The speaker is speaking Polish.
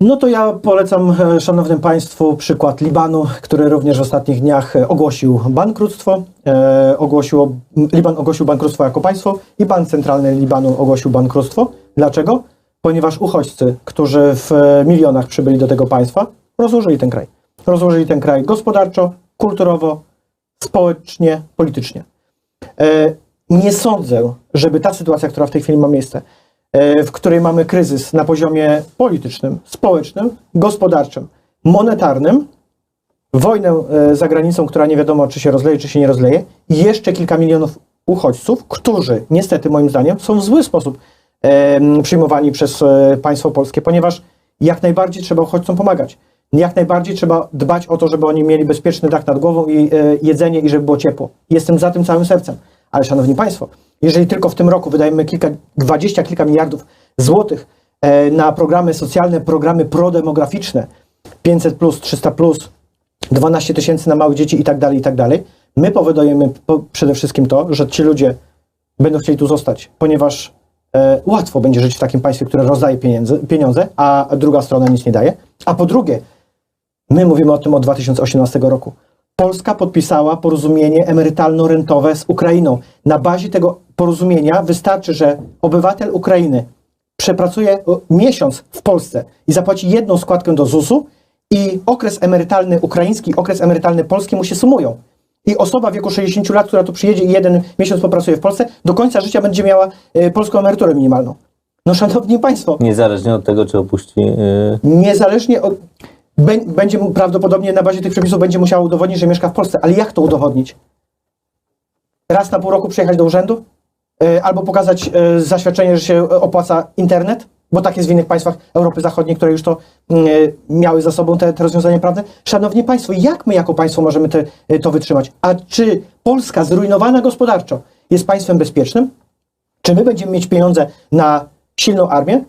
No to ja polecam e, szanownym Państwu przykład Libanu, który również w ostatnich dniach e, ogłosił bankructwo. E, ogłosiło, Liban ogłosił bankructwo jako państwo i Bank Centralny Libanu ogłosił bankructwo. Dlaczego? Ponieważ uchodźcy, którzy w e, milionach przybyli do tego państwa, rozłożyli ten kraj. Rozłożyli ten kraj gospodarczo, kulturowo, społecznie, politycznie. E, Nie sądzę, żeby ta sytuacja, która w tej chwili ma miejsce, w której mamy kryzys na poziomie politycznym, społecznym, gospodarczym, monetarnym, wojnę e, za granicą, która nie wiadomo, czy się rozleje, czy się nie rozleje, i jeszcze kilka milionów uchodźców, którzy niestety moim zdaniem są w zły sposób em, przyjmowani przez e, państwo polskie, ponieważ jak najbardziej trzeba uchodźcom pomagać. Jak najbardziej trzeba dbać o to, żeby oni mieli bezpieczny dach nad głową i e, jedzenie i żeby było ciepło. Jestem za tym całym sercem. Ale szanowni państwo, jeżeli tylko w tym roku wydajemy kilka, dwadzieścia kilka miliardów złotych e, na programy socjalne, programy prodemograficzne, 500 plus, 300 plus, 12 tysięcy na małe dzieci i tak dalej, i tak dalej, my powodujemy po, przede wszystkim to, że ci ludzie będą chcieli tu zostać, ponieważ e, łatwo będzie żyć w takim państwie, które rozdaje pieniądze, pieniądze, a druga strona nic nie daje. A po drugie, my mówimy o tym od 2018 roku. Polska podpisała porozumienie emerytalno-rentowe z Ukrainą. Na bazie tego porozumienia wystarczy, że obywatel Ukrainy przepracuje o, miesiąc w Polsce i zapłaci jedną składkę do ZUS-u i okres emerytalny ukraiński, okres emerytalny polski mu się sumują. I osoba w wieku 60 lat, która tu przyjedzie i jeden miesiąc popracuje w Polsce, do końca życia będzie miała e, polską emeryturę minimalną. No szanowni państwo, Niezależnie od tego, czy opuści. Yy, niezależnie od... bę- Będzie prawdopodobnie na bazie tych przepisów będzie musiał udowodnić, że mieszka w Polsce. Ale jak to udowodnić? Raz na pół roku przyjechać do urzędu? E, Albo pokazać e, zaświadczenie, że się e, opłaca internet? Bo tak jest w innych państwach Europy Zachodniej, które już to mm, miały za sobą te, te rozwiązania prawne. Szanowni Państwo, jak my jako państwo możemy te, to wytrzymać? A czy Polska zrujnowana gospodarczo jest państwem bezpiecznym? Czy my będziemy mieć pieniądze na silną armię?